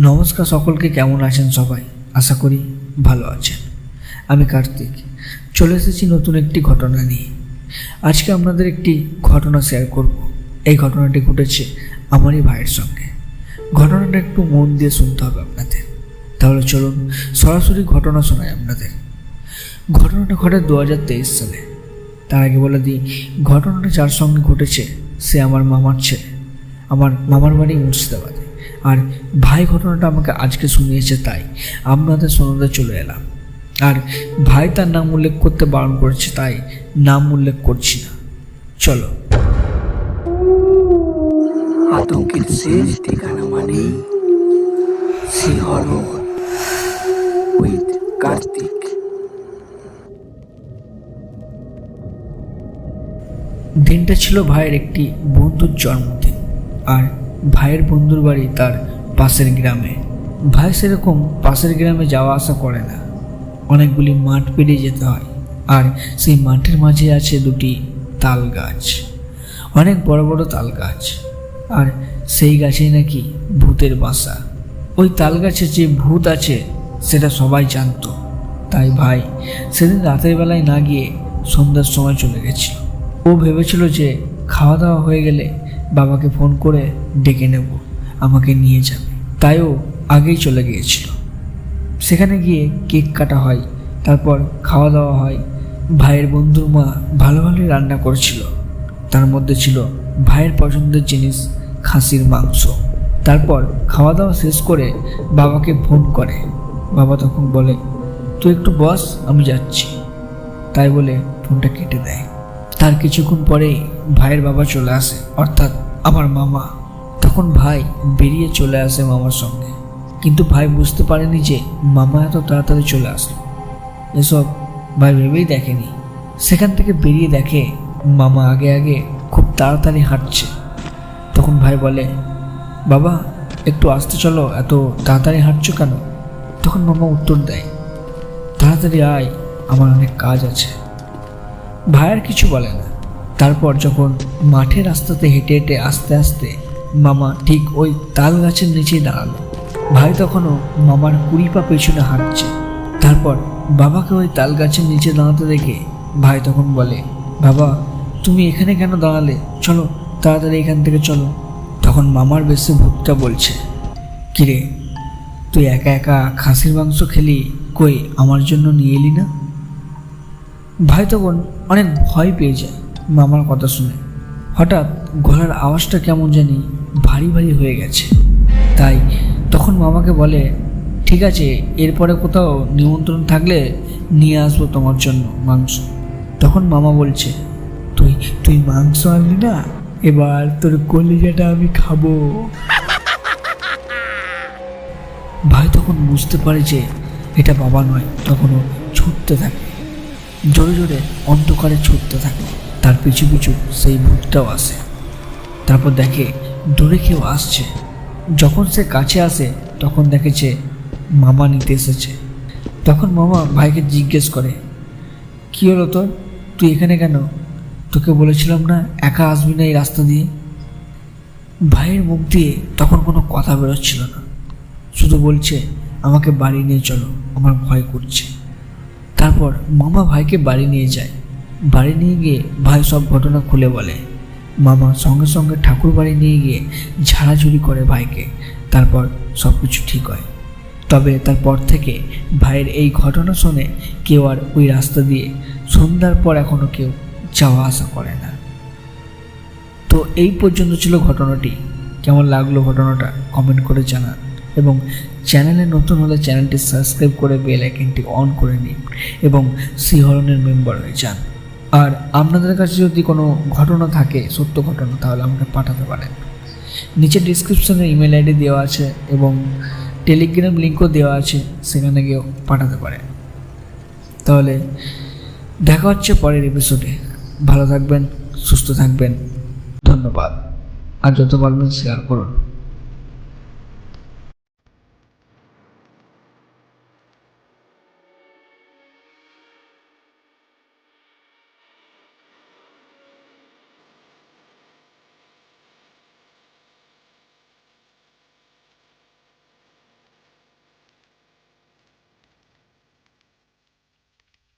নমস্কার সকলকে, কেমন আছেন সবাই? আশা করি ভালো আছেন। আমি কার্তিক। চলে এসেছি নতুন একটি ঘটনা নিয়ে। আজকে আপনাদের একটি ঘটনা শেয়ার করব। এই ঘটনাটি ঘটেছে আমারই ভাইয়ের সঙ্গে। ঘটনাটা একটু মন দিয়ে শুনতে হবে আপনাদের। তাহলে চলুন সরাসরি ঘটনা শোনাই আপনাদের। ঘটনাটা ঘটে দু হাজার তেইশ সালে। তার আগে বলে দিই, ঘটনাটা যার সঙ্গে ঘটেছে সে আমার মামার ছেলে। আমার মামার বাড়ি মুর্শিদাবাদে। আর ভাই ঘটনাটা আমাকে আজকে শুনিয়েছে তাই। আপনাদের শোনাতে চলে এলাম। আর ভাই তার নাম উল্লেখ করতে বারণ করেছে তাই নাম উল্লেখ করছি না। চলো। আতঙ্কের শেষ ঠিকানা মানে শিহরণ উইথ কার্তিক। দিনটা ছিল ভাইয়ের একটি বন্ধুর জন্মদিন আর ভাইয়ের বন্ধুর বাড়ি তার পাশের গ্রামে। ভাই সেরকম পাশের গ্রামে যাওয়া আসা করে না। অনেকগুলি মাঠ পেরিয়ে যেতে হয় আর সেই মাঠের মাঝে আছে দুটি তাল গাছ। অনেক বড় বড় তাল গাছ। আর সেই গাছেই নাকি ভূতের বাসা। ওই তাল গাছে যে ভূত আছে, সেটা সবাই জানতো। তাই ভাই সেদিন রাতের বেলায় না গিয়ে সন্ধ্যার সময় চলে গেছিল। ও ভেবেছিল যে খাওয়া দাওয়া হয়ে গেলে বাবাকে ফোন করে ডেকে নেব, আমাকে নিয়ে যাবে। তাইও আগেই চলে গিয়েছিল। সেখানে গিয়ে কেক কাটা হয়, তারপর খাওয়া দাওয়া হয়। ভাইয়ের বন্ধুর মা ভালো ভালোই রান্না করেছিল। তার মধ্যে ছিল ভাইয়ের পছন্দের জিনিস খাসির মাংস। তারপর খাওয়া দাওয়া শেষ করে বাবাকে ফোন করে। বাবা তখন বলে, তুই একটু বস, আমি যাচ্ছি। তাই বলে ফোনটা কেটে দেয়। তার কিছুক্ষণ পরেই ভাইয়ের বাবা চলে আসে, অর্থাৎ আমার মামা। তখন ভাই বেরিয়ে চলে আসে মামার সঙ্গে। কিন্তু ভাই বুঝতে পারেনি যে মামা এত তাড়াতাড়ি চলে আসলো। এসব ভাই ভেবেই দেখেনি। সেখান থেকে বেরিয়ে দেখে মামা আগে আগে খুব তাড়াতাড়ি হাঁটছে। তখন ভাই বলে, বাবা, একটু আসতে চলো, এত তাড়াতাড়ি হাঁটছো কেন? তখন মামা উত্তর দেয়, তাড়াতাড়ি আয়, আমার অনেক কাজ আছে। ভাই আর কিছু বলে না। তারপর যখন মাঠের রাস্তাতে হেঁটে হেঁটে আস্তে আস্তে মামা ঠিক ওই তাল গাছের নিচেই দাঁড়াল। ভাই তখনও মামার কুড়ি পা পেছনে হাঁটছে। তারপর বাবাকে ওই তাল গাছের নিচে দাঁড়াতে দেখে ভাই তখন বলে, বাবা, তুমি এখানে কেন দাঁড়ালে? চলো, তাড়াতাড়ি এখান থেকে চলো। তখন মামার বেশি ভূতটা বলছে, কিরে, তুই একা একা খাসির মাংস খেলি? কই, আমার জন্য নিয়ে এলি না? ভাই তখন অনেক ভয় পেয়ে যায় মামার কথা শুনে। হঠাৎ গলার আওয়াজটা কেমন জানি ভারী ভারী হয়ে গেছে। তাই তখন মামাকে বলে, ঠিক আছে, এরপরে কোথাও নিমন্ত্রণ থাকলে নিয়ে আসব তোমার জন্য মাংস। তখন মামা বলছে, তুই তুই মাংস আনলি না, এবার তোর কলিজাটা আমি খাব। ভাই তখন বুঝতে পারে যে এটা বাবা নয় তখন ও ছুটতে থাকে। জোরে জোরে অন্ধকারে ছুটতে থাকে। তার পিছু পিছু সেই ভূতটাও আসে। তারপর দেখে দূরে কেউ আসছে। যখন সে কাছে আসে, তখন দেখে যে মামা নিতে এসেছে। তখন মামা ভাইকে জিজ্ঞেস করে, কী হলো তোর? তুই এখানে কেন? তোকে বলেছিলাম না একা আসবি না এই রাস্তা দিয়ে? ভাইয়ের মুখ দিয়ে তখন কোনো কথা বেরোচ্ছিল না। শুধু বলছে, আমাকে বাড়ি নিয়ে চলো, আমার ভয় করছে। তারপর মামা ভাইকে বাড়ি নিয়ে যায়। বাড়ি নিয়ে গিয়ে ভাই সব ঘটনা খুলে বলে। মামা সঙ্গে সঙ্গে ঠাকুর বাড়ি নিয়ে গিয়ে ঝাড়াঝুড়ি করে ভাইকে। তারপর সব কিছু ঠিক হয়। তবে তারপর থেকে ভাইয়ের এই ঘটনা শুনে কেউ আর ওই রাস্তা দিয়ে সন্ধ্যার পর এখনও কেউ যাওয়া আসা করে না। তো এই পর্যন্ত ছিল ঘটনাটি। কেমন লাগল ঘটনাটা? কমেন্ট করে জানান। এবং চ্যানেলে নতুন হলে চ্যানেলটি সাবস্ক্রাইব করে বেল আইকনটি অন করে নিন এবং শিহরণের মেম্বার হয়ে যান। আর আপনাদের কাছে যদি কোনো ঘটনা থাকে, সত্য ঘটনা, তাহলে আমাকে পাঠাতে পারেন। নিচে ডিসক্রিপশনে ইমেল আইডি দেওয়া আছে এবং টেলিগ্রাম লিঙ্কও দেওয়া আছে, সেখানে গিয়েও পাঠাতে পারেন। তাহলে দেখা হচ্ছে পরের এপিসোডে ভালো থাকবেন, সুস্থ থাকবেন। ধন্যবাদ। আর যত পারবেন শেয়ার করুন।